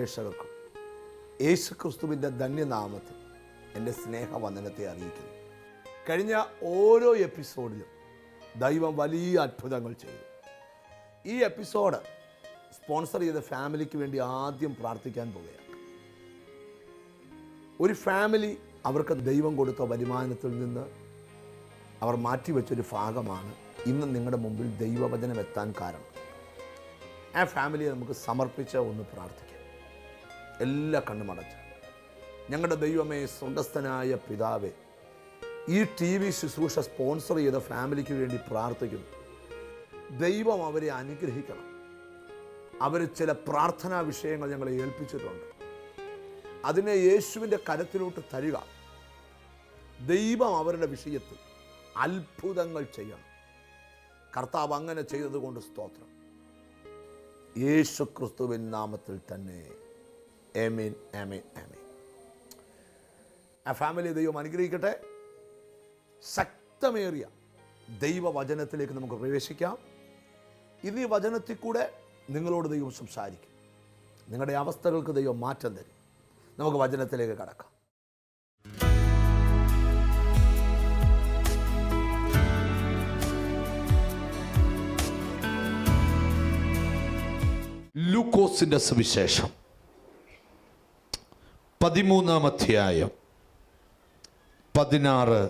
പ്രേക്ഷകർക്കും യേശു ക്രിസ്തുവിന്റെ ധന്യനാമത്തിൽ എന്റെ സ്നേഹവന്ദനത്തെ അറിയിക്കുന്നു. കഴിഞ്ഞ ഓരോ എപ്പിസോഡിലും ദൈവം വലിയ അത്ഭുതങ്ങൾ ചെയ്തു. ഈ എപ്പിസോഡ് സ്പോൺസർ ചെയ്ത ഫാമിലിക്ക് വേണ്ടി ആദ്യം പ്രാർത്ഥിക്കാൻ പോവുകയാണ്. ഒരു ഫാമിലി അവർക്ക് ദൈവം കൊടുത്ത വരുമാനത്തിൽ നിന്ന് അവർ മാറ്റിവെച്ചൊരു ഭാഗമാണ് ഇന്ന് നിങ്ങളുടെ മുമ്പിൽ ദൈവവചനം എത്താൻ കാരണം. ആ ഫാമിലിയെ നമുക്ക് സമർപ്പിച്ച ഒന്ന് പ്രാർത്ഥിക്കാം. എല്ലാ കണ്ണുമടച്ച് ഞങ്ങളുടെ ദൈവമേ സ്വർഗസ്ഥനായ പിതാവേ ഈ ടി വി ശുശ്രൂഷ സ്പോൺസർ ചെയ്ത ഫാമിലിക്ക് വേണ്ടി പ്രാർത്ഥിക്കുന്നു. ദൈവം അവരെ അനുഗ്രഹിക്കണം. അവർ ചില പ്രാർത്ഥനാ വിഷയങ്ങൾ ഞങ്ങളെ ഏൽപ്പിച്ചിട്ടുണ്ട്. അതിനെ യേശുവിന്റെ കരത്തിലോട്ട് തരിക. ദൈവം അവരുടെ വിഷയത്തിൽ അത്ഭുതങ്ങൾ ചെയ്യണം. കർത്താവ് അങ്ങനെ ചെയ്തതുകൊണ്ട് സ്തോത്രം. യേശു ക്രിസ്തുവിൻ നാമത്തിൽ തന്നെ. ഏമീൻ ആമീൻ ആമീൻ ആ ഫാമിലി ദൈവം അനുഗ്രഹിക്കട്ടെ. ശക്തമേറിയ ദൈവവചനത്തിലേക്ക് നമുക്ക് പ്രവേശിക്കാം. ഇന്ന് ഈ വചനത്തിൽ കൂടെ നിങ്ങളോട് ദൈവം സംസാരിക്കും. നിങ്ങളുടെ അവസ്ഥകൾക്ക് ദൈവം മാറ്റം തരും. നമുക്ക് വചനത്തിലേക്ക് കടക്കാം. ലൂക്കോസിന്റെ സുവിശേഷം. പതിമൂന്നാം അധ്യായം. പതിനാറ്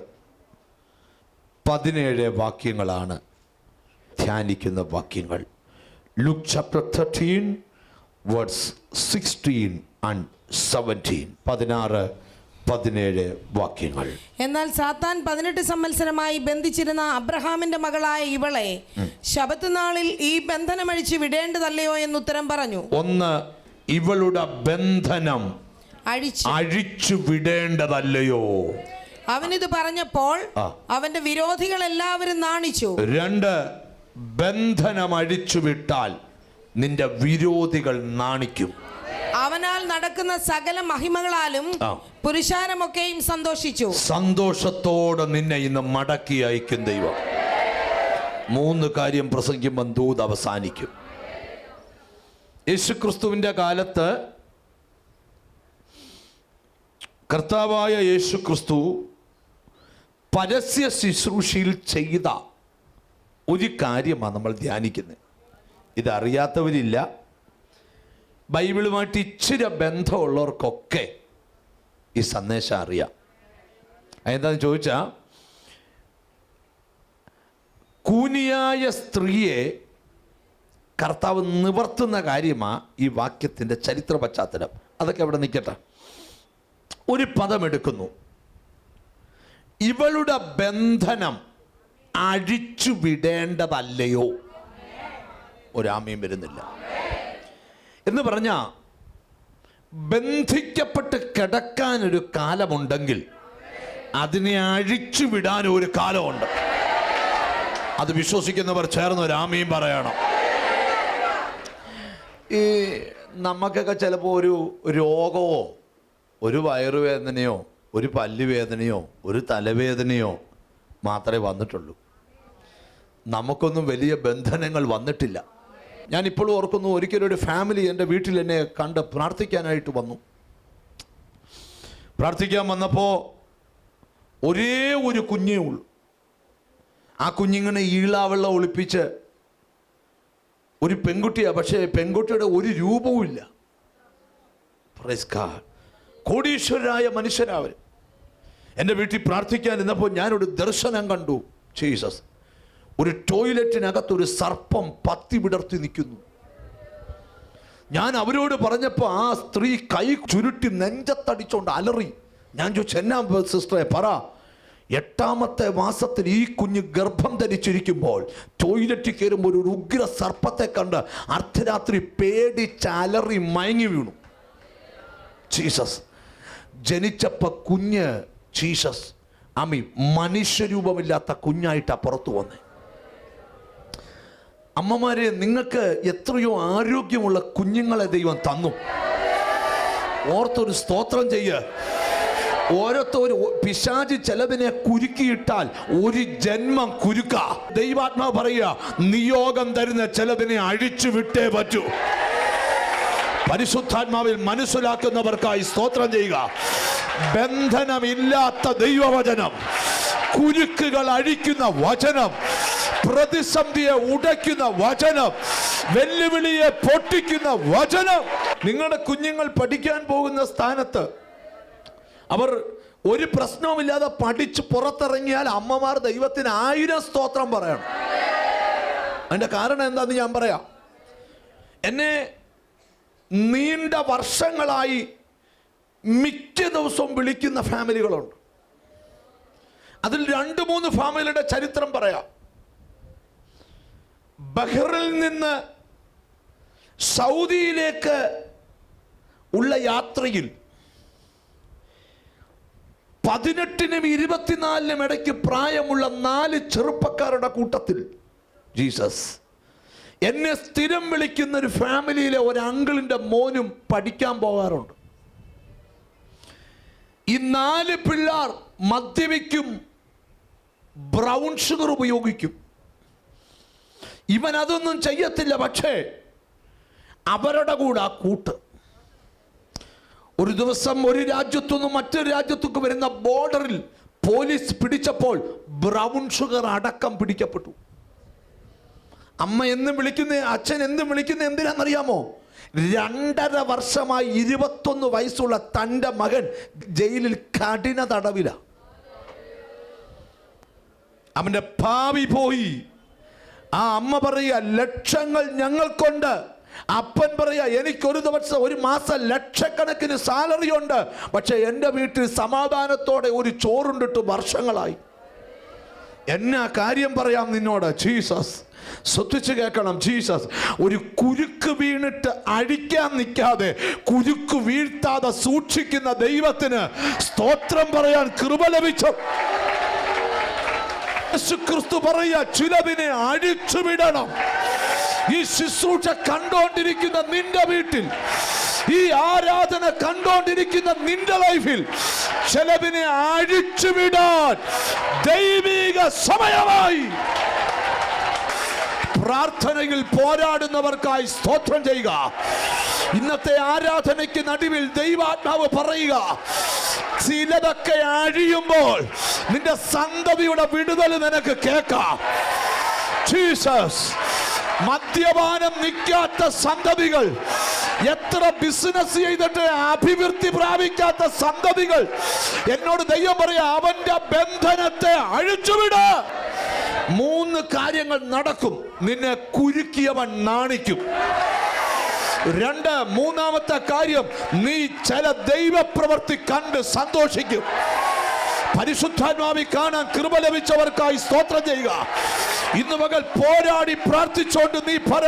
പതിനേഴ് വാക്യങ്ങളാണ് ധ്യാനിക്കുന്ന വാക്യങ്ങൾ. Look chapter thirteen words sixteen and seventeen പതിനാറ് പതിനേഴ് വാക്യങ്ങൾ. എന്നാൽ സാത്താൻ പതിനെട്ട് സംവത്സരമായി ബന്ധിച്ചിരുന്ന അബ്രഹാമിന്റെ മകളായ ഇവളെ ശബത്ത് നാളിൽ ഈ ബന്ധനമഴിച്ച് വിടേണ്ടതല്ലയോ എന്ന് ഉത്തരം പറഞ്ഞു. ഒന്ന് ഇവളുടെ ബന്ധനം. അഴിച്ചു. വിടേണ്ടതല്ലയോ? അവനിത് പറഞ്ഞപ്പോൾ അവന്റെ വിരോധികൾ എല്ലാവരും നാണിച്ചു. രണ്ട് ബന്ധനം അഴിച്ചുവിട്ടാൽ നിന്റെ വിരോധികൾ നാണിക്കും. അവനാൽ നടക്കുന്ന സകല മഹിമകളാലും. പുരുഷാരമൊക്കെയും സന്തോഷിച്ചു. സന്തോഷത്തോടെ നിന്നെ ഇന്ന് മടക്കി അയക്കും ദൈവം. മൂന്ന് കാര്യം പ്രസംഗിക്കുമ്പോൾ ദൂത് അവസാനിക്കും. യേശുക്രിസ്തുവിന്റെ കാലത്ത് കർത്താവായ യേശു ക്രിസ്തു പരസ്യ ശുശ്രൂഷയിൽ ചെയ്ത ഒരു കാര്യമാണ് നമ്മൾ ധ്യാനിക്കുന്നത്. ഇതറിയാത്തവരില്ല. ബൈബിളുമായിട്ട് ഇച്ചിരി ബന്ധമുള്ളവർക്കൊക്കെ ഈ സന്ദേശം അറിയാം. അതെന്താന്ന് ചോദിച്ചാൽ കൂനിയായ സ്ത്രീയെ കർത്താവ് നിവർത്തുന്ന കാര്യമാണ് ഈ വാക്യത്തിന്റെ ചരിത്ര പശ്ചാത്തലം. അതൊക്കെ അവിടെ നിൽക്കട്ടെ ഒരു പദമെടുക്കുന്നു. ഇവളുടെ ബന്ധനം അഴിച്ചു വിടേണ്ടതല്ലയോ? ഒരാമയും വരുന്നില്ല. എന്ന് പറഞ്ഞാ ബന്ധിക്കപ്പെട്ട് കിടക്കാൻ ഒരു കാലമുണ്ടെങ്കിൽ അതിനെ അഴിച്ചു വിടാൻ ഒരു കാലമുണ്ട്. അത് വിശ്വസിക്കുന്നവർ ചേർന്ന് ഒരു ആമയും പറയണം. ഈ നമുക്കൊക്കെ ചിലപ്പോൾ ഒരു രോഗമോ ഒരു വയറുവേദനയോ ഒരു പല്ലുവേദനയോ ഒരു തലവേദനയോ മാത്രമേ വന്നിട്ടുള്ളൂ. നമുക്കൊന്നും വലിയ ബന്ധനങ്ങൾ വന്നിട്ടില്ല. ഞാൻ ഇപ്പോഴും ഓർക്കുന്നു ഒരിക്കലും ഒരു ഫാമിലി എന്റെ വീട്ടിൽ എന്നെ കണ്ട് പ്രാർത്ഥിക്കാനായിട്ട് വന്നു. പ്രാർത്ഥിക്കാൻ വന്നപ്പോൾ ഒരേ ഒരു കുഞ്ഞേ ഉള്ളൂ. ആ കുഞ്ഞിങ്ങനെ ഈളാവെള്ളം ഒളിപ്പിച്ച് ഒരു പെൺകുട്ടിയാണ് പക്ഷേ പെൺകുട്ടിയുടെ ഒരു രൂപവും ഇല്ല God. കോടീശ്വരരായ മനുഷ്യരാവർ എന്റെ വീട്ടിൽ പ്രാർത്ഥിക്കാൻ നിന്നപ്പോൾ ഞാനൊരു ദർശനം കണ്ടു ജീസസ്. ഒരു ടോയ്ലറ്റിനകത്ത് ഒരു സർപ്പം പത്തി വിടർത്തി നിൽക്കുന്നു. ഞാൻ അവരോട് പറഞ്ഞപ്പോൾ ആ സ്ത്രീ കൈ ചുരുട്ടി നെഞ്ചത്തടിച്ചോണ്ട് അലറി. ഞാൻ ചോദിച്ചു എന്നാ സിസ്റ്ററെ പറ. എട്ടാമത്തെ മാസത്തിൽ ഈ കുഞ്ഞ് ഗർഭം ധരിച്ചിരിക്കുമ്പോൾ ടോയ്ലറ്റിൽ കയറുമ്പോൾ ഒരു ഉഗ്ര സർപ്പത്തെ കണ്ട് അർദ്ധരാത്രി പേടിച്ചലറി മയങ്ങി വീണു. ജീസസ് ജനിച്ചപ്പോൾ കുഞ്ഞ് ജീസസ് അമ്മി മനുഷ്യരൂപമില്ലാത്ത കുഞ്ഞായിട്ടാ പുറത്തു വന്നേ. അമ്മമാരെ നിങ്ങൾക്ക് എത്രയോ ആരോഗ്യമുള്ള കുഞ്ഞുങ്ങളെ ദൈവം തന്നു. ഓർത്തൊരു സ്തോത്രം ചെയ്യ. ഓരോരുത്തർ പിശാചി ചെലവിനെ കുരുക്കിയിട്ടാൽ ഒരു ജന്മം കുരുക്ക. ദൈവാത്മാവ് പറയുക നിയോഗം തരുന്ന ചെലവിനെ അഴിച്ചു വിട്ടേ പറ്റൂ. പരിശുദ്ധാത്മാവിൽ മനസ്സിലാക്കുന്നവർക്കായി സ്തോത്രം ചെയ്യുക. ബന്ധനമില്ലാത്ത ദൈവവചനം കുരുക്കുകൾ അഴിക്കുന്ന വചനം പ്രതിസന്ധിയെ ഉടയ്ക്കുന്ന വചനം വെല്ലുവിളിയെ പൊട്ടിക്കുന്ന വചനം. നിങ്ങളുടെ കുഞ്ഞുങ്ങൾ പഠിക്കാൻ പോകുന്ന സ്ഥാനത്ത് അവർ ഒരു പ്രശ്നവുമില്ലാതെ പഠിച്ച് പുറത്തിറങ്ങിയാൽ അമ്മമാർ ദൈവത്തിന് ആയിരം സ്തോത്രം പറയണം. അതിന്റെ കാരണം എന്താണെന്ന് ഞാൻ പറയാം. എന്നെ നീണ്ട വർഷങ്ങളായി മിക്ക ദിവസവും വിളിക്കുന്ന ഫാമിലികളുണ്ട്. അതിൽ രണ്ട് മൂന്ന് ഫാമിലിയുടെ ചരിത്രം പറയാം. ബഹ്റിൽ നിന്ന് സൗദിയിലേക്ക് ഉള്ള യാത്രയിൽ പതിനെട്ടിനും ഇരുപത്തിനാലിനും ഇടയ്ക്ക് പ്രായമുള്ള നാല് ചെറുപ്പക്കാരുടെ കൂട്ടത്തിൽ ജീസസ്. എന്നെ സ്ഥിരം വിളിക്കുന്ന ഒരു ഫാമിലിയിലെ ഒരു അങ്കിളിന്റെ മോനും പഠിക്കാൻ പോകാറുണ്ട്. ഈ നാല് പിള്ളേർ മദ്യപിക്കും ബ്രൗൺ ഷുഗർ ഉപയോഗിക്കും. ഇവൻ അതൊന്നും ചെയ്യത്തില്ല പക്ഷേ അവരുടെ കൂടെ ആ കൂട്ട്. ഒരു ദിവസം ഒരു രാജ്യത്തു നിന്ന് മറ്റൊരു രാജ്യത്തേക്ക് വരുന്ന ബോർഡറിൽ പോലീസ് പിടിച്ചപ്പോൾ ബ്രൗൺ ഷുഗർ അടക്കം പിടിക്കപ്പെട്ടു. അമ്മ എന്നും വിളിക്കുന്നത് അച്ഛൻ എന്നും വിളിക്കുന്നത് എന്തിനാണെന്നറിയാമോ? രണ്ടര വർഷമായി ഇരുപത്തൊന്ന് വയസ്സുള്ള തന്റെ മകൻ ജയിലിൽ കഠിന തടവില. അവന്റെ ഭാവി പോയി. ആ അമ്മ പറയുക ലക്ഷങ്ങൾ ഞങ്ങൾക്കുണ്ട്. അപ്പൻ പറയുക എനിക്കൊരു ദിവസം ഒരു മാസം ലക്ഷക്കണക്കിന് സാലറി ഉണ്ട് പക്ഷെ എന്റെ വീട്ടിൽ സമാധാനത്തോടെ ഒരു ചോറുണ്ടിട്ട് വർഷങ്ങളായി. എന്നാ കാര്യം പറയാം നിന്നോട്? ജീസസ്. ശ്രദ്ധിച്ചു കേൾക്കണം ജീസസ്. ഒരു കുരുക്ക് വീണിട്ട് അഴിക്കാൻ നിൽക്കാതെ കുരുക്ക് വീഴ്ത്താതെ സൂക്ഷിക്കുന്ന ദൈവത്തിന് സ്തോത്രം പറയാൻ കൃപ ലഭിച്ചു. ക്രിസ്തു പറയുക ചിലതിനെ അടിച്ചുവിടണം. ഈ ശുശ്രൂഷ കണ്ടോണ്ടിരിക്കുന്ന നിന്റെ വീട്ടിൽ ഈ ആരാധന കണ്ടോണ്ടിരിക്കുന്ന നിന്റെ ലൈഫിൽ ചിലതിനെ അഴിച്ചുവിടാൻ ദൈവിക സമയമായി. പ്രാർത്ഥനയിൽ പോരാടുന്നവർക്കായി സ്തോത്രം ചെയ്യുക. ഇന്നത്തെ ആരാധനയ്ക്ക് നടുവിൽ ദൈവാത്മാവ് പറയുക ചിലതൊക്കെ അഴിയുമ്പോൾ നിന്റെ സന്തതിയുടെ വിടുതൽ നിനക്ക് കേൾക്കാം. ജീസസ് മദ്യപാനം നിൽക്കാത്ത സന്തതികൾ എത്ര ബിസിനസ് ചെയ്തിട്ട് അഭിവൃദ്ധി പ്രാപിക്കാത്ത സന്തതികൾ എന്നോട് ദൈവം പറയാ അവന്റെ ബന്ധനത്തെ അഴിച്ചുവിട്. മൂന്ന് കാര്യങ്ങൾ നടക്കും. നിന്നെ കുരുക്കിയവൻ നാണിക്കും. രണ്ട് മൂന്നാമത്തെ കാര്യം നീ ചില ദൈവപ്രവൃത്തി കണ്ട് സന്തോഷിക്കും. പരിശുദ്ധാത്മാവി കാണാൻ കൃപ ലഭിച്ചവർക്കായി സ്തോത്രം ചെയ്യുക. ഇന്ന് മകൾ പോരാടി പ്രാർത്ഥിച്ചോണ്ട് നീ പറ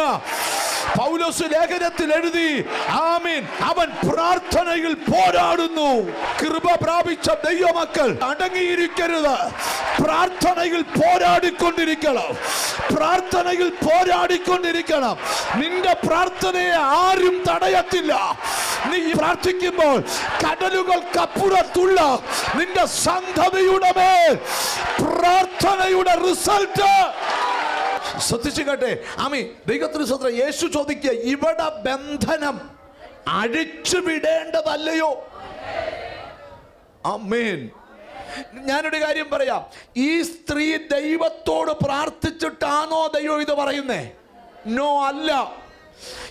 പൗലോസ് ലേഖനത്തിൽ എഴുതി ആമീൻ. അവൻ പ്രാർത്ഥനയിൽ പോരാടുന്നു. കൃപ പ്രാപിച്ച ദൈവമക്കൾ അടങ്ങിയിരിക്കരുത്. പ്രാർത്ഥനയിൽ പോരാടിക്കൊണ്ടിരിക്കണം. പ്രാർത്ഥനയിൽ പോരാടിക്കൊണ്ടിരിക്കണം. നിന്റെ പ്രാർത്ഥനയെ ആരും തടയത്തില്ല. നീ പ്രാർത്ഥിക്കുമ്പോൾ കടലുകൾ കപ്പുറത്തുള്ള നിന്റെ സന്ധതയുടെ മേൽ പ്രാർത്ഥനയുടെ റിസൾട്ട് ശ്രദ്ധിച്ചു കേട്ടെ ആമി ദൈവത്തിന് സ്വത്ര യേശു ചോദിക്കുക ഇവിടെ ബന്ധനം അഴിച്ചു വിടേണ്ടതല്ലയോ അമ്മേൻ ഞാനൊരു കാര്യം പറയാം. ഈ സ്ത്രീ ദൈവത്തോട് പ്രാർത്ഥിച്ചിട്ടാണോ ദൈവം ഇത് പറയുന്നേ? നോ അല്ല.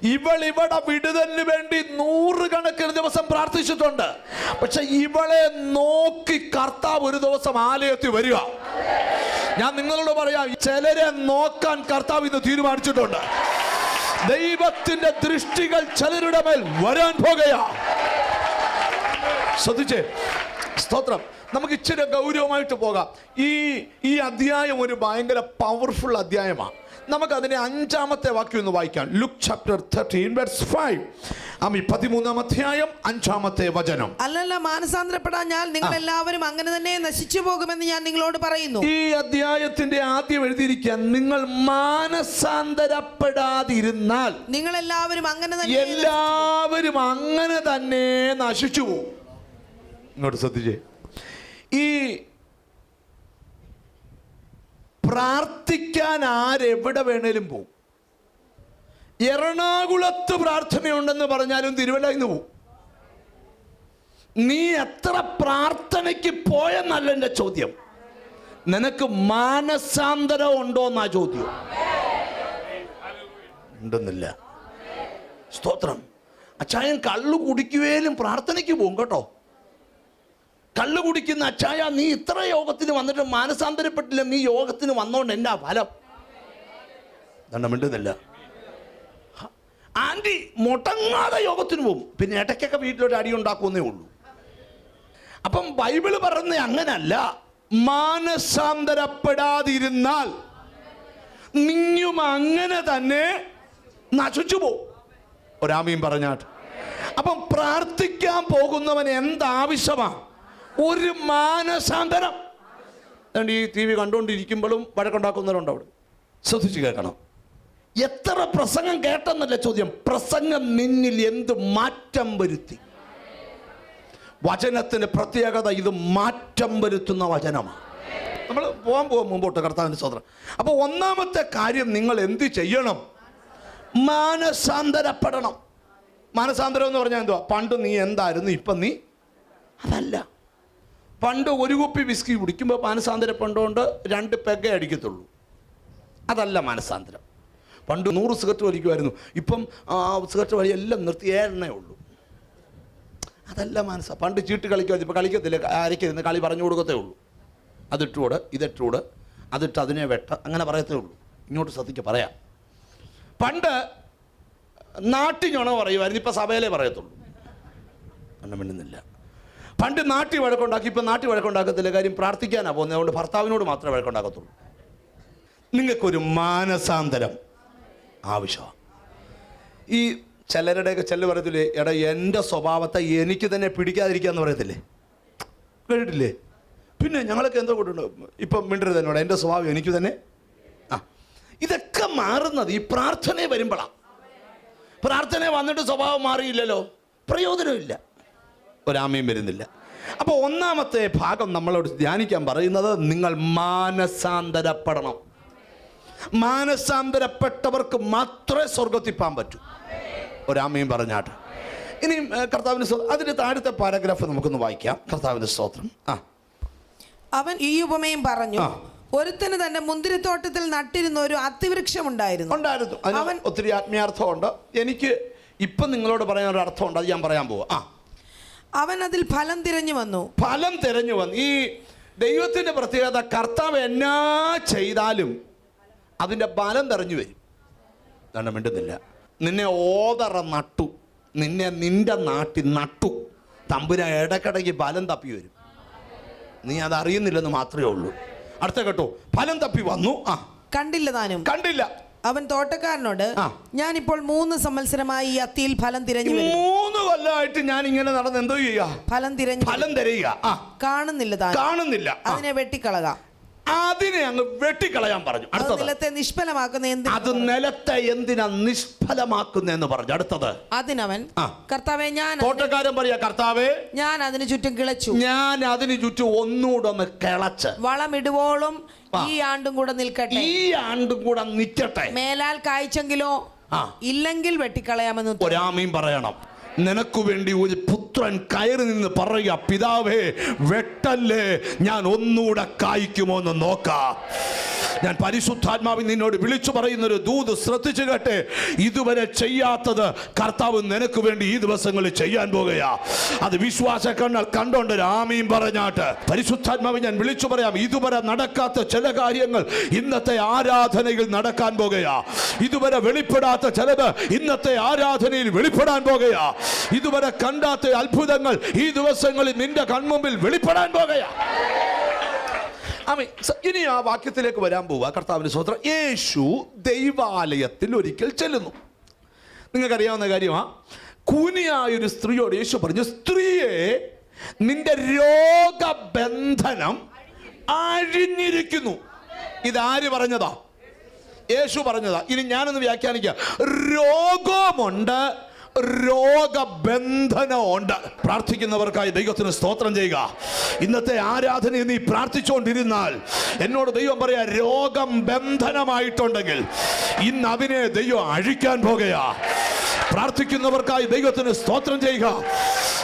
ഇവൾ ഇവിടെ വിടുതലിന് വേണ്ടി നൂറുകണക്കിന് ദിവസം പ്രാർത്ഥിച്ചിട്ടുണ്ട്. പക്ഷെ ഇവളെ നോക്കി കർത്താവ് ഒരു ദിവസം ആലയത്തിൽ വരിക. ഞാൻ നിങ്ങളോട് പറയാം ചിലരെ നോക്കാൻ കർത്താവ് ഇന്ന് തീരുമാനിച്ചിട്ടുണ്ട്. ദൈവത്തിന്റെ ദൃഷ്ടികൾ ചിലരുടെ മേൽ വരാൻ പോകുകയാ. ശ്രദ്ധിച്ചേ സ്തോത്രം. നമുക്ക് ഇച്ചിരി ഗൗരവമായിട്ട് പോകാം. ഈ ഈ അധ്യായം ഒരു ഭയങ്കര പവർഫുൾ അധ്യായമാണ് നമുക്ക് അതിനെ അഞ്ചാമത്തെ വാക്യം ഒന്ന് വായിക്കാം. Look chapter thirteen verse five അമ്മി പതിമൂന്നാം അധ്യായം അഞ്ചാമത്തെ വചനം. അല്ലല്ല മാനസാന്തരപ്പെടാൻ ഞാൻ നിങ്ങൾ എല്ലാവരും അങ്ങനെ തന്നെ നശിച്ചു പോകുമെന്ന് ഞാൻ നിങ്ങളോട് പറയുന്നു. ഈ അധ്യായത്തിന്റെ ആദ്യം എഴുതിയിരിക്കാൻ നിങ്ങൾ മാനസാന്തരപ്പെടാതിരുന്നാൽ നിങ്ങൾ എല്ലാവരും അങ്ങനെ തന്നെ എല്ലാവരും അങ്ങനെ തന്നെ നശിച്ചു പോകും. ഇങ്ങോട്ട് ശ്രദ്ധിച്ചേ. ഈ പ്രാർത്ഥിക്കാൻ ആരെവിടെ വേണേലും പോവും. എറണാകുളത്ത് പ്രാർത്ഥനയുണ്ടെന്ന് പറഞ്ഞാലും തിരുവല്ല ഇന്ന് പോവും. നീ എത്ര പ്രാർത്ഥനയ്ക്ക് പോയെന്നല്ല എന്റെ ചോദ്യം. നിനക്ക് മാനസാന്തരം ഉണ്ടോ എന്നാ ചോദ്യം. ഉണ്ടെന്നില്ല. സ്തോത്രം. അച്ചായൻ കള്ളു കുടിക്കുവേലും പ്രാർത്ഥനയ്ക്ക് പോകും കേട്ടോ. കള്ളു കുടിക്കുന്ന അച്ചായ നീ ഇത്ര യോഗത്തിന് വന്നിട്ട് മാനസാന്തരപ്പെട്ടില്ല. നീ യോഗത്തിന് വന്നോണ്ട് എന്നാ ഫലം? ദണ്ഡ മിണ്ടുന്നില്ല. മുട്ടങ്ങാതെ ആന്റി മുടങ്ങാതെ യോഗത്തിന് പോകും. പിന്നെ ഇടയ്ക്കൊക്കെ വീട്ടിലൊരു അടി ഉണ്ടാക്കുമെന്നേ ഉള്ളൂ. അപ്പം ബൈബിൾ പറഞ്ഞ അങ്ങനല്ല. മാനസാന്തരപ്പെടാതിരുന്നാൽ നിങ്ങും അങ്ങനെ തന്നെ നശിച്ചു പോകും. ഒരാമയും പറഞ്ഞാട്ട്. അപ്പം പ്രാർത്ഥിക്കാൻ പോകുന്നവൻ എന്താവശ്യമാണ്? ഒരു മാനസാന്തരം. അതുകൊണ്ട് ഈ ടി വി കണ്ടുകൊണ്ടിരിക്കുമ്പോഴും വഴക്കുണ്ടാക്കുന്നവരുണ്ട് അവിടെ. ശ്രദ്ധിച്ച് കേൾക്കണം. എത്ര പ്രസംഗം കേട്ടെന്നല്ല ചോദ്യം. പ്രസംഗം നിന്നിൽ എന്ത് മാറ്റം വരുത്തി? വചനത്തിന് പ്രത്യേകത ഇത് മാറ്റം വരുത്തുന്ന വചനമാണ്. നമ്മൾ പോകാൻ പോകാൻ മുമ്പോട്ട് കർത്താവിന്റെ സ്വതന്ത്രം അപ്പോൾ ഒന്നാമത്തെ കാര്യം നിങ്ങൾ എന്ത് ചെയ്യണം? മാനസാന്തരപ്പെടണം. മാനസാന്തരം എന്ന് പറഞ്ഞാൽ എന്തുവാ? പണ്ട് നീ എന്തായിരുന്നു ഇപ്പം നീ അതല്ല. പണ്ട് ഒരു കുപ്പി വിസ്കി കുടിക്കുമ്പോൾ മാനസാന്തരപ്പെട്ടുകൊണ്ട് രണ്ട് പെഗ അടിക്കത്തുള്ളൂ. അതല്ല മാനസാന്തരം. പണ്ട് നൂറ് സിഗരറ്റ് വലിക്കുമായിരുന്നു. ഇപ്പം ആ സിഗരറ്റ് വലി എല്ലാം നിർത്തി ഏഴെണ്ണേ ഉള്ളൂ. അതല്ല മനസ്സാ പണ്ട് ചീട്ട് കളിക്കാതെ ഇപ്പം കളിക്കത്തില്ല. ആരയ്ക്കിരുന്ന് കളി പറഞ്ഞു കൊടുക്കത്തേ ഉള്ളൂ. അതിട്ടൂട് ഇതിട്ടൂട് അതിട്ട് അതിനെ വെട്ട. അങ്ങനെ പറയത്തേ ഉള്ളൂ. ഇങ്ങോട്ട് ശ്രദ്ധിക്കുക പറയാം. പണ്ട് നാട്ടി ഞൊണ പറയുമായിരുന്നു. ഇപ്പം സഭയിലേ പറയത്തുള്ളൂ. എണ്ണം മിണ്ടുന്നില്ല പണ്ട് നാട്ടിൽ വഴക്കുണ്ടാക്കി ഇപ്പം നാട്ടിൽ വഴക്കുണ്ടാക്കത്തില്ല. കാര്യം പ്രാർത്ഥിക്കാനാണ് പോകുന്നത്. അതുകൊണ്ട് ഭർത്താവിനോട് മാത്രമേ വഴക്കുണ്ടാക്കത്തുള്ളൂ. നിങ്ങൾക്കൊരു മാനസാന്തരം ആവശ്യമാണ്. ഈ ചിലരുടെയൊക്കെ ചെല്ലു പറയത്തില്ലേ എടാ എന്റെ സ്വഭാവത്തെ എനിക്ക് തന്നെ പിടിക്കാതിരിക്കുക എന്ന് പറയത്തില്ലേ? കേട്ടിട്ടില്ലേ? പിന്നെ ഞങ്ങളൊക്കെ എന്തോ കൊണ്ടുണ്ട് ഇപ്പം മിണ്ടരുത് എന്നോട്. എന്റെ സ്വഭാവം എനിക്ക് തന്നെ. ആ. ഇതൊക്കെ മാറുന്നത് ഈ പ്രാർത്ഥന വരുമ്പോഴാണ് പ്രാർത്ഥന വന്നിട്ട് സ്വഭാവം മാറിയില്ലല്ലോ. പ്രയോജനമില്ല. ഒരാമയും വരുന്നില്ല. അപ്പോൾ ഒന്നാമത്തെ ഭാഗം നമ്മളോട് ധ്യാനിക്കാൻ പറയുന്നത് നിങ്ങൾ മാനസാന്തരപ്പെടണം. മാനസാന്തരപ്പെട്ടവർക്ക് മാത്രമേ സ്വർഗത്തിപ്പാൻ പറ്റൂ. ഒരാമയും പറഞ്ഞാട്ട്. ഇനി കർത്താവിന്റെ സ്വ- അതിന്റെ താഴത്തെ പാരഗ്രാഫ് നമുക്കൊന്ന് വായിക്കാം. കർത്താവിന്റെ സ്തോത്രം. ആ. അവൻ ഈ ഉപമയും പറഞ്ഞു. ഒരുത്തന് തന്റെ മുന്തിരിത്തോട്ടത്തിൽ നട്ടിരുന്ന ഒരു അതിവൃക്ഷം ഉണ്ടായിരുന്നു. ഉണ്ടായിരുന്നു. അവൻ- ഒത്തിരി ആത്മീയാർത്ഥമുണ്ട്. എനിക്ക് ഇപ്പം നിങ്ങളോട് പറയാൻ ഒരു അർത്ഥമുണ്ട് അത് ഞാൻ പറയാൻ പോവാം. ആ. അവൻ അതിൽ ഫലം തിരഞ്ഞു വന്നു. ഫലം തിരഞ്ഞു വന്നു. ഈ ദൈവത്തിന്റെ പ്രത്യേകത കർത്താവ് എന്നാ ചെയ്താലും അതിന്റെ ഫലം തെരഞ്ഞു വരും. ദണ്ഡ മിണ്ടുന്നില്ല. നിന്നെ ഓതറ നട്ടു. നിന്നെ നിന്റെ നാട്ടിൽ നട്ടു. തമ്പുര ഇടക്കിടയ്ക്ക് ഫലം തപ്പി വരും. നീ അത് അറിയുന്നില്ലെന്ന് മാത്രമേ ഉള്ളൂ. അടുത്ത കേട്ടോ. ഫലം തപ്പി വന്നു. ആ. കണ്ടില്ല താനും. കണ്ടില്ല. അവൻ തോട്ടക്കാരനോട് ഞാൻ ഇപ്പോൾ മൂന്ന് സംവത്സരമായി ഈ അത്തിയിൽ ഫലം തിരഞ്ഞു മൂന്ന് കൊല്ലമായിട്ട് ഞാൻ ഇങ്ങനെ നടന്ന് എന്തോ ചെയ്യുക? ഫലം തിരഞ്ഞു ഫലം തിരയുക. കാണുന്നില്ല കാണുന്നില്ല. അതിനെ വെട്ടിക്കളക. അതിനെ അങ്ങ് വെട്ടിക്കളയാൻ പറഞ്ഞു. അടുത്തത്. നിലത്തെ നിഷ്ഫലമാക്കുന്ന അത് നിലത്തെ എന്തിനാ നിഷ്ഫലമാക്കുന്നെന്ന് പറഞ്ഞു അടുത്തത് അതിനവൻ ആ. കർത്താവെ ഞാൻ തോട്ടക്കാരൻ പറയാ കർത്താവേ ഞാൻ അതിന് ചുറ്റും കിളച്ചു. ഞാൻ അതിന് ചുറ്റും ഒന്നുകൂടെ ഒന്ന് കിളച്ച്. വളമിടുവോളും ആ. ഈ ആണ്ടും കൂടെ നിൽക്കട്ടെ. ഈ ആണ്ടും കൂടെ നിറ്റട്ടെ മേലാൽ കായ്ച്ചെങ്കിലോ ആ. ഇല്ലെങ്കിൽ വെട്ടിക്കളയാമെന്ന്. ഒരാമയും പറയണം. നിനക്ക് വേണ്ടി ഒരു പുത്രൻ കയറി നിന്ന് പറയുക പിതാവേ വെട്ടല്ലേ? ഞാൻ ഒന്നുകൂടെ കായ്ക്കുമോ എന്ന് നോക്കാം. ഞാൻ പരിശുദ്ധാത്മാവിൽ നിന്നോട് വിളിച്ചു പറയുന്ന ഒരു ദൂത് ശ്രദ്ധിച്ചു കേട്ടെ. ഇതുവരെ ചെയ്യാത്തത് കർത്താവ് നിനക്ക് വേണ്ടി ഈ ദിവസങ്ങളിൽ ചെയ്യാൻ പോകുകയാ. അത് വിശ്വാസ കണ്ണാൽ കണ്ടോണ്ട് രാമീം പറഞ്ഞാട്ട്. പരിശുദ്ധാത്മാവ് ഞാൻ വിളിച്ചു പറയാം ഇതുവരെ നടക്കാത്ത ചില കാര്യങ്ങൾ ഇന്നത്തെ ആരാധനയിൽ നടക്കാൻ പോകുകയാ. ഇതുവരെ വെളിപ്പെടാത്ത ചിലത് ഇന്നത്തെ ആരാധനയിൽ വെളിപ്പെടാൻ പോകുകയാ. ഇതുവരെ കണ്ടാത്ത അത്ഭുതങ്ങൾ ഈ ദിവസങ്ങളിൽ നിന്റെ കൺമുമ്പിൽ വെളിപ്പെടാൻ പോകുകയാ. ആമേ ഇനി ആ വാക്യത്തിലേക്ക് വരാൻ പോവുക. കർത്താവിന്റെ സ്വത്രം യേശു ദൈവാലയത്തിൽ ഒരിക്കൽ ചെല്ലുന്നു. നിങ്ങൾക്കറിയാവുന്ന കാര്യമാ. കൂനിയായൊരു സ്ത്രീയോട് യേശു പറഞ്ഞു സ്ത്രീയെ നിന്റെ രോഗബന്ധനം അഴിഞ്ഞിരിക്കുന്നു. ഇതാര് പറഞ്ഞതാ? യേശു പറഞ്ഞതാ. ഇനി ഞാനൊന്ന് വ്യാഖ്യാനിക്കാം. രോഗമുണ്ട് രോഗബന്ധനമുണ്ട്. പ്രാർത്ഥിക്കുന്നവർക്കായി ദൈവത്തിന് സ്തോത്രം ചെയ്യുക. ഇന്നത്തെ ആരാധനയിൽ നീ പ്രാർത്ഥിച്ചുകൊണ്ടിരുന്നാൽ എന്നോട് ദൈവം പറയാ രോഗം ബന്ധനമായിട്ടുണ്ടെങ്കിൽ ഇന്ന് അതിനെ ദൈവം അഴിക്കാൻ പോകുകയാ പ്രാർത്ഥിക്കുന്നവർക്കായി ദൈവത്തിന് സ്തോത്രം ചെയ്യുക.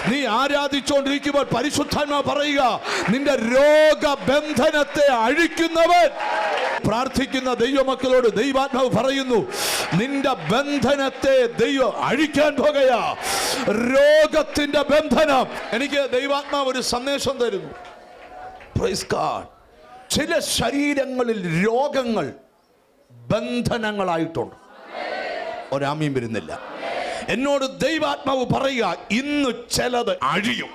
നീ ആരാധിച്ചുകൊണ്ടിരിക്കുമ്പോൾ പരിശുദ്ധാത്മാ പറയുക നിന്റെ രോഗബന്ധനത്തെ അഴിക്കുന്നവൻ. പ്രാർത്ഥിക്കുന്ന ദൈവമക്കളോട് ദൈവാത്മാവ് പറയുന്നു നിന്റെ ബന്ധനത്തെ ദൈവം അഴിക്കാൻ പോകുകയാ രോഗത്തിന്റെ ബന്ധനം. എനിക്ക് ദൈവാത്മാവ് ഒരു സന്ദേശം തരുന്നു. ചില ശരീരങ്ങളിൽ രോഗങ്ങൾ ബന്ധനങ്ങളായിട്ടുണ്ട്. ഒരാമ്യം വരുന്നില്ല. എന്നോട് ദൈവാത്മാവ് പറയുക ഇന്ന് ചിലത് അഴിയും.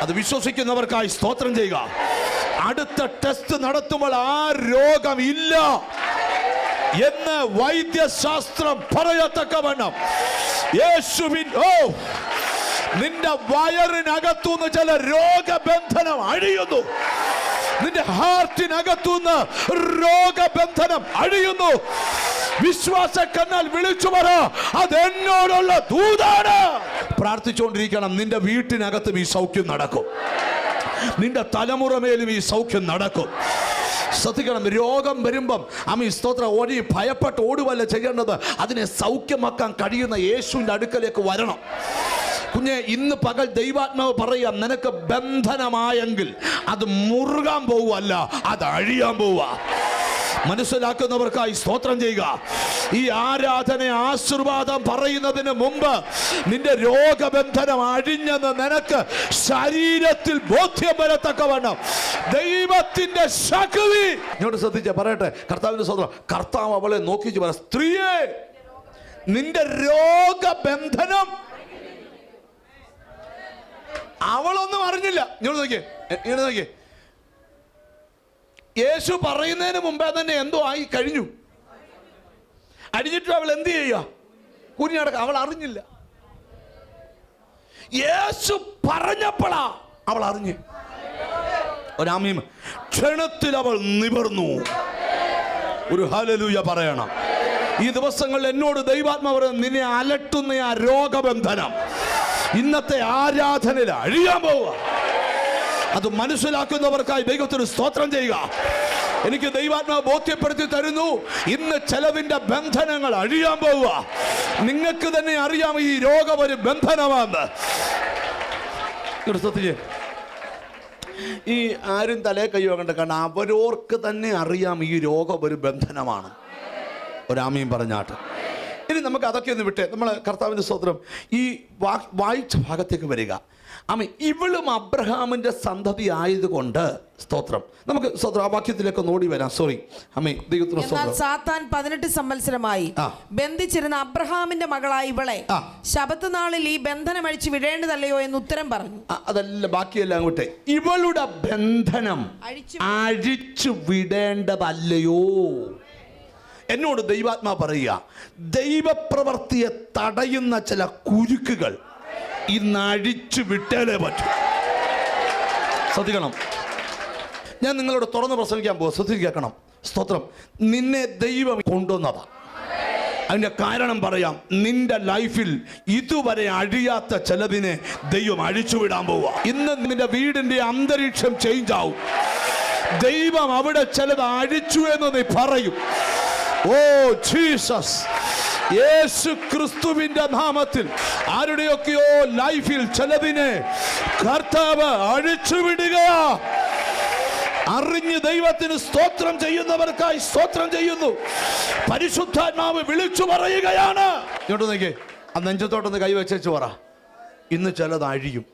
അത് വിശ്വസിക്കുന്നവർക്കായി സ്തോത്രം ചെയ്യുക. അടുത്ത ടെസ്റ്റ് നടത്തുമ്പോൾ ആ രോഗം ഇല്ല. എന്ന് വൈദ്യശാസ്ത്രം പറയത്തക്കവണ്ണം യേശുവിൻ ഓ നിന്റെ വയറിനകത്തുനിന്ന് ചില രോഗബന്ധനം അഴിയുന്നു. നിന്റെ ഹാർട്ടിനകത്തുനിന്ന് രോഗബന്ധനം അഴിയുന്നു. വിശ്വാസ കണ്ണാൽ വിളിച്ചു പറ അതെന്നോടുള്ള ദൂതാണ്. പ്രാർത്ഥിച്ചുകൊണ്ടിരിക്കണം നിന്റെ വീട്ടിനകത്തും ഈ സൗഖ്യം നടക്കും. നിന്റെ തലമുറമേലും ഈ സൗഖ്യം നടക്കും. ശ്രദ്ധിക്കണം. രോഗം വരുമ്പം അമ്മ സ്തോത്ര. ഓടി ഭയപ്പെട്ട് ഓടുവല്ല ചെയ്യേണ്ടത്. അതിനെ സൗഖ്യമാക്കാൻ കഴിയുന്ന യേശുവിന്റെ അടുക്കലേക്ക് വരണം. കുഞ്ഞെ ഇന്ന് പകൽ ദൈവാത്മാവ് പറയാം നിനക്ക് ബന്ധനമായെങ്കിൽ അത് മുറുകാൻ പോവുകയല്ല അത് അഴിയാൻ പോവുക. മനസ്സിലാക്കുന്നവർക്കായി സ്തോത്രം ചെയ്യുക. ഈ ആരാധന ആശീർവാദം പറയുന്നതിന് മുമ്പ് നിന്റെ രോഗബന്ധനം അഴിഞ്ഞെന്ന് നിനക്ക് ശരീരത്തിൽ ബോധ്യം വരത്തക്കവണ്ണം. ദൈവത്തിന്റെ ശക്തി. ഇങ്ങോട്ട് ശ്രദ്ധിച്ച പറയട്ടെ. കർത്താവിന്റെ സ്വന്തം കർത്താവ് അവളെ നോക്കി പറ സ്ത്രീയെ നിന്റെ രോഗബന്ധനം അവളൊന്നും അറിഞ്ഞില്ല. ഇങ്ങോട്ട് നോക്കിയേ ഇങ്ങോട്ട് നോക്കിയേ. യേശു പറയുന്നതിന് മുമ്പേ തന്നെ എന്തോ ആയി കഴിഞ്ഞു. അടിഞ്ഞിട്ട് അവൾ എന്ത് ചെയ്യുക? കുഞ്ഞടക്ക അവൾ അറിഞ്ഞില്ല. യേശു പറഞ്ഞപ്പോഴാ അവൾ അറിഞ്ഞ്. ഒരാമീം ക്ഷണത്തിൽ അവൾ നിവർന്നു. ഒരു ഹലലൂയ പറയണം. ഈ ദിവസങ്ങളിൽ എന്നോട് ദൈവാത്മാവ് നിന്നെ അലട്ടുന്ന ആ രോഗബന്ധനം ഇന്നത്തെ ആരാധനയിൽ അഴിയാൻ പോവുക. അത് മനസ്സിലാക്കുന്നവർക്കായി ദൈവത്തിന് സ്തോത്രം ചെയ്യുക. എനിക്ക് ദൈവാത്മാവ് ബോധ്യപ്പെടുത്തി തരുന്നു. ഇന്ന് ചെലവിന്റെ ബന്ധനങ്ങൾ അഴിയാൻ പോവുക. നിങ്ങൾക്ക് തന്നെ അറിയാം ഈ രോഗം ഒരു ബന്ധനമാണ് ഈ ആരും തലേ കൈ വെക്കണ്ട. കാരണം അവരോർക്ക് തന്നെ അറിയാം ഈ രോഗം ഒരു ബന്ധനമാണ്. ഒരാമയും പറഞ്ഞാട്ട് ഇനി നമുക്ക് അതൊക്കെ ഒന്ന് വിട്ടേ. നമ്മൾ കർത്താവിന്റെ സ്തോത്രം ഈ വായിച്ച ഭാഗത്തേക്ക് വരിക. ആമ ഇവളും അബ്രഹാമിന്റെ സന്തതി ആയതുകൊണ്ട് സ്തോത്രം. നമുക്ക് സ്തോത്രം ആ വാക്യത്തിലേക്ക് നോടി വരാം. സോറി അമ്മേ ദൈവത്തിന് എന്നാൽ സാത്താൻ പതിനെട്ട് സംവത്സരമായി. ബന്ധിച്ചിരുന്ന അബ്രഹാമിന്റെ മകളായ ഇവളെ ശബത്ത് നാളിൽ ഈ ബന്ധനം അഴിച്ച് വിടേണ്ടതല്ലയോ എന്ന് ഉത്തരം പറഞ്ഞു. അതല്ല ബാക്കിയെല്ലാം അങ്ങോട്ടെ. ഇവളുടെ ബന്ധനം അഴിച്ചു അഴിച്ചു വിടേണ്ടതല്ലയോ? എന്നോട് ദൈവാത്മാ പറയുക ദൈവപ്രവർത്തിയെ തടയുന്ന ചില കുരുക്കുകൾ ഇന്ന് അഴിച്ചു വിട്ടാലേ പറ്റൂ. ശ്രദ്ധിക്കണം. ഞാൻ നിങ്ങളോട് തുറന്ന് പ്രസംഗിക്കാൻ പോകും ശ്രദ്ധിക്കണം സ്തോത്രം. നിന്നെ ദൈവം കൊണ്ടുവന്നതാ. അതിന്റെ കാരണം പറയാം. നിന്റെ ലൈഫിൽ ഇതുവരെ അഴിയാത്ത ചിലതിനെ ദൈവം അഴിച്ചുവിടാൻ പോവുക ഇന്ന് നിന്റെ വീടിന്റെ അന്തരീക്ഷം ചേഞ്ച് ആവും. ദൈവം അവിടെ ചിലത് അഴിച്ചു എന്ന് നീ പറയും. ഓ ജീസസ് യേശു ക്രിസ്തുവിന്റെ നാമത്തിൽ ആരുടെയൊക്കെയോ ലൈഫിൽ ചിലതിനെ കർത്താവ് അഴിച്ചുവിടുക അറിഞ്ഞ് ദൈവത്തിന് സ്തോത്രം ചെയ്യുന്നവർക്കായി സ്തോത്രം ചെയ്യുന്നു. പരിശുദ്ധാത്മാവ് വിളിച്ചു പറയുകയാണ്. ഇങ്ങോട്ട് നോക്കിയേ. ആ നെഞ്ചത്തോട്ടൊന്ന് കൈവച്ചു പറ. ഇന്ന് ചിലത് അഴിയും.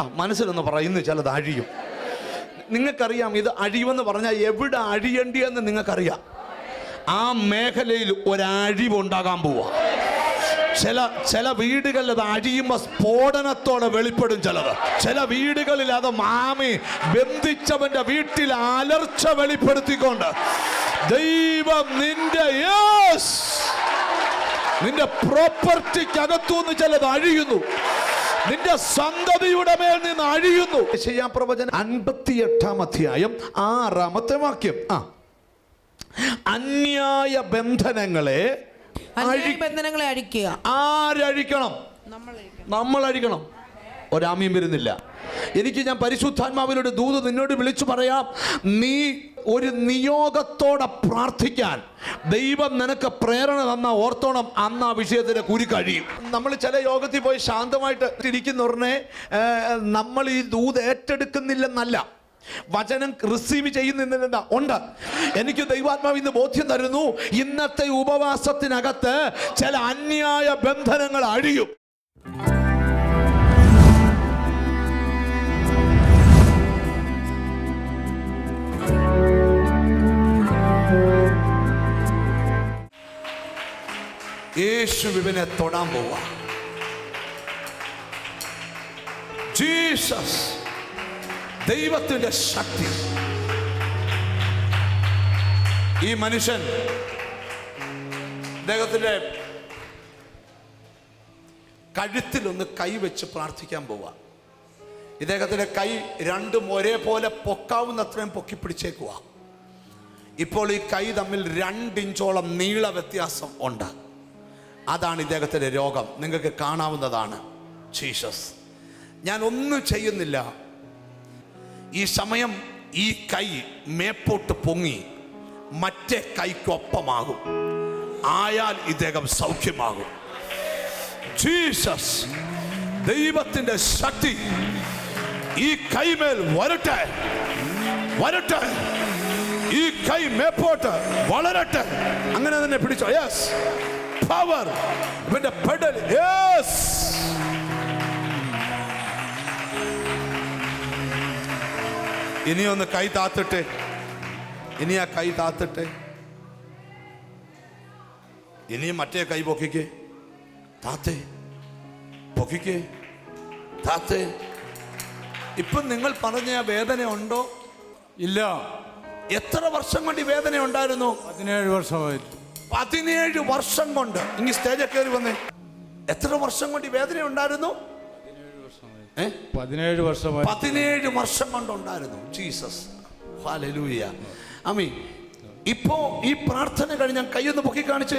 ആ മനസ്സിലൊന്ന് പറ ഇന്ന് ചിലത് അഴിയും. നിങ്ങൾക്കറിയാം ഇത് അഴിയുമെന്ന് പറഞ്ഞാൽ എവിടെ അഴിയേണ്ടിയെന്ന് നിങ്ങൾക്കറിയാം. ആ മേഖലയിൽ ഒരഴിവുണ്ടാകാൻ പോവാ. ചില ചില വീടുകളിൽ അത് അഴിയുമ്പോൾ സ്ഫോടനത്തോടെ വെളിപ്പെടും ചിലത്. ചില വീടുകളിൽ അത് മാമി ബന്ധിച്ചവന്റെ വീട്ടിൽ അലർച്ച വെളിപ്പെടുത്തിക്കൊണ്ട് ദൈവം നിന്റെ യേസ്! നിന്റെ പ്രോപ്പർട്ടിക്കകത്തുനിന്ന് ചിലത് അഴിയുന്നു. നിന്റെ സന്തതിയുടെ മേൽ നിന്ന് അഴിയുന്നു. പ്രവചനം അൻപത്തിയെട്ടാം അധ്യായം ആറാമത്തെ വാക്യം. ആ അന്യായ ബന്ധനങ്ങളെ ബന്ധനങ്ങളെ അഴിക്കുക. ആരഴിക്കണം? നമ്മൾ അഴിക്കണം. നമ്മൾ അഴിക്കണം ഒരാമ്യം വരുന്നില്ല. എനിക്ക് ഞാൻ പരിശുദ്ധാത്മാവിനോട് ദൂത് നിന്നോട് വിളിച്ചു പറയാം. നീ ഒരു നിയോഗത്തോടെ പ്രാർത്ഥിക്കാൻ. ദൈവം നിനക്ക് പ്രേരണ തന്ന ഓർത്തോണം അന്ന് ആ വിഷയത്തിന് കുരി കഴിയും. നമ്മൾ ചില യോഗത്തിൽ പോയി ശാന്തമായിട്ട് ഇരിക്കുന്നവരനെ നമ്മൾ ഈ ദൂത് ഏറ്റെടുക്കുന്നില്ലെന്നല്ല. വചനം റിസീവ് ചെയ്യുന്നില്ല ഉണ്ട്. എനിക്ക് ദൈവാത്മാവ് ഇന്ന് ബോധ്യം തരുന്നു. ഇന്നത്തെ ഉപവാസത്തിനകത്ത് ചില അന്യായ ബന്ധനങ്ങൾ അഴിയും. യേശു ഇവനെ തൊടാൻ പോവാ. ജീസസ്. ദൈവത്തിന്റെ ശക്തി. ഈ മനുഷ്യൻ അദ്ദേഹത്തിന്റെ കഴുത്തിലൊന്ന് കൈവച്ച് പ്രാർത്ഥിക്കാൻ പോവാ. ഇദ്ദേഹത്തിന്റെ കൈ രണ്ടും ഒരേപോലെ പൊക്കാവുന്നത്രയും പൊക്കി പിടിച്ചേക്കുക ഇപ്പോൾ ഈ കൈ തമ്മിൽ രണ്ടിഞ്ചോളം നീള വ്യത്യാസം ഉണ്ട്. അതാണ് ഇദ്ദേഹത്തിന്റെ രോഗം. നിങ്ങൾക്ക് കാണാവുന്നതാണ്. ജീസസ്. ഞാൻ ഒന്നും ചെയ്യുന്നില്ല. ഈ സമയം ഈ കൈ മേപ്പോട്ട് പൊങ്ങി മറ്റേ കൈക്കൊപ്പമാകും. ആയാൽ ഇദ്ദേഹം സൗഖ്യമാകും. ജീസസ് ദൈവത്തിന്റെ ശക്തി ഈ കൈമേൽ വരട്ടെ. വരട്ടെ. ഈ കൈ മേപ്പോട്ട് വളരട്ടെ. അങ്ങനെ തന്നെ പിടിച്ചോ. യെസ് പവർ ഇവന്റെ പെടൽ. യെസ് ഇനി ഒന്ന് കൈ താത്തിട്ടെ. ഇനി ആ കൈ താത്തിട്ടെ. ഇനിയും മറ്റേ കൈ പൊക്കിക്കേ. താത്തേ. പൊക്കിക്കേ. താത്തേ. ഇപ്പം നിങ്ങൾ പറഞ്ഞ ആ വേദന ഉണ്ടോ? ഇല്ല. എത്ര വർഷം കൊണ്ട് ഈ വേദന ഉണ്ടായിരുന്നു? പതിനേഴ് വർഷമായി. പതിനേഴ് വർഷം കൊണ്ട്. ഇനി സ്റ്റേജ് കയറി വന്നേ. എത്ര വർഷം കൊണ്ട് ഈ വേദന ഉണ്ടായിരുന്നു? പതിനേഴ് വർഷമായി. പതിനേഴ് വർഷം കൊണ്ടുണ്ടായിരുന്നു. ജീസസ്. ഹാലലൂയ ഇപ്പോ ഈ പ്രാർത്ഥന കഴിഞ്ഞ് ഞാൻ കൈയൊന്ന് പൊക്കി കാണിച്ച്.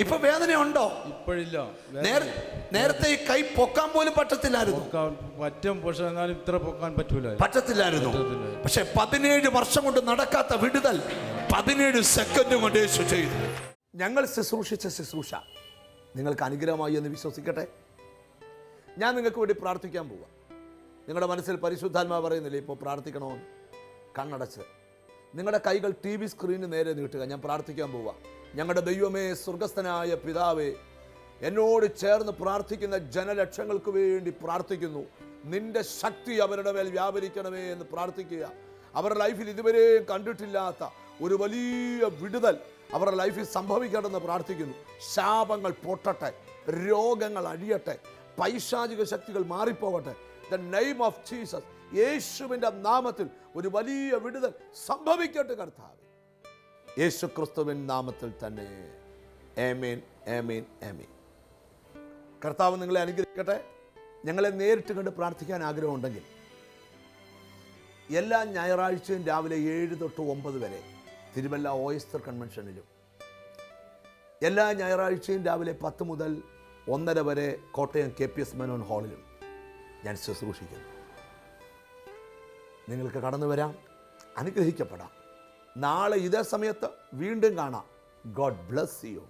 ഇപ്പൊ വേദന. ഉണ്ടോ ഇപ്പോഴില്ല നേരത്തെ ഈ കൈ പൊക്കാൻ പോലും പറ്റത്തില്ലായിരുന്നു. പൊക്കാൻ പറ്റും. പക്ഷെ എന്നാലും ഇത്ര പൊക്കാൻ പറ്റൂല പറ്റത്തില്ലായിരുന്നു. പക്ഷെ പതിനേഴ് വർഷം കൊണ്ട് നടക്കാത്ത വിടുതൽ പതിനേഴ് സെക്കൻഡ് കൊണ്ട് യേശു ചെയ്തു. ഞങ്ങൾ ശുശ്രൂഷിച്ച ശുശ്രൂഷ. നിങ്ങൾക്ക് അനുഗ്രഹമായി എന്ന് വിശ്വസിക്കട്ടെ? ഞാൻ നിങ്ങൾക്ക് വേണ്ടി പ്രാർത്ഥിക്കാൻ പോവാം. നിങ്ങളുടെ മനസ്സിൽ പരിശുദ്ധാത്മാ പറയുന്നില്ലേ ഇപ്പോൾ പ്രാർത്ഥിക്കണമെന്ന് കണ്ണടച്ച്. നിങ്ങളുടെ കൈകൾ ടി വി സ്ക്രീനിന് നേരെ നീട്ടുക. ഞാൻ പ്രാർത്ഥിക്കാൻ പോവാം. ഞങ്ങളുടെ ദൈവമേ സ്വർഗസ്ഥനായ പിതാവേ എന്നോട് ചേർന്ന് പ്രാർത്ഥിക്കുന്ന ജനലക്ഷങ്ങൾക്ക് വേണ്ടി പ്രാർത്ഥിക്കുന്നു. നിന്റെ ശക്തി അവരുടെ മേൽ വ്യാപരിക്കണമേ എന്ന് പ്രാർത്ഥിക്കുക. അവരുടെ ലൈഫിൽ ഇതുവരെയും കണ്ടിട്ടില്ലാത്ത ഒരു വലിയ വിടുതൽ അവരുടെ ലൈഫിൽ സംഭവിക്കണമെന്ന് പ്രാർത്ഥിക്കുന്നു. ശാപങ്ങൾ പൊട്ടട്ടെ രോഗങ്ങൾ അഴിയട്ടെ പൈശാചിക ശക്തികൾ മാറിപ്പോകട്ടെ. ദ നെയിം ഓഫ് ജീസസ് യേശുവിന്റെ നാമത്തിൽ ഒരു വലിയ വിടുതൽ സംഭവിക്കട്ടെ കർത്താവ്. യേശു ക്രിസ്തുവിൻ നാമത്തിൽ തന്നെ. ഏമേൻ ഏമേൻ ഏമേൻ കർത്താവ് നിങ്ങളെ അനുഗ്രഹിക്കട്ടെ. ഞങ്ങളെ നേരിട്ട് കണ്ട് പ്രാർത്ഥിക്കാൻ ആഗ്രഹമുണ്ടെങ്കിൽ എല്ലാ ഞായറാഴ്ചയും രാവിലെ ഏഴ് തൊട്ട് ഒമ്പത് വരെ തിരുവല്ല ഓയസ്റ്റർ കൺവെൻഷനിലും. എല്ലാ ഞായറാഴ്ചയും രാവിലെ പത്ത് മുതൽ ഒന്നര വരെ Kottayam K P S Menon ഹാളിലും ഞാൻ ശുശ്രൂഷിക്കുന്നു. നിങ്ങൾക്ക് കടന്നു വരാം അനുഗ്രഹിക്കപ്പെടാം. നാളെ ഇതേ സമയത്ത് വീണ്ടും കാണാം. God bless you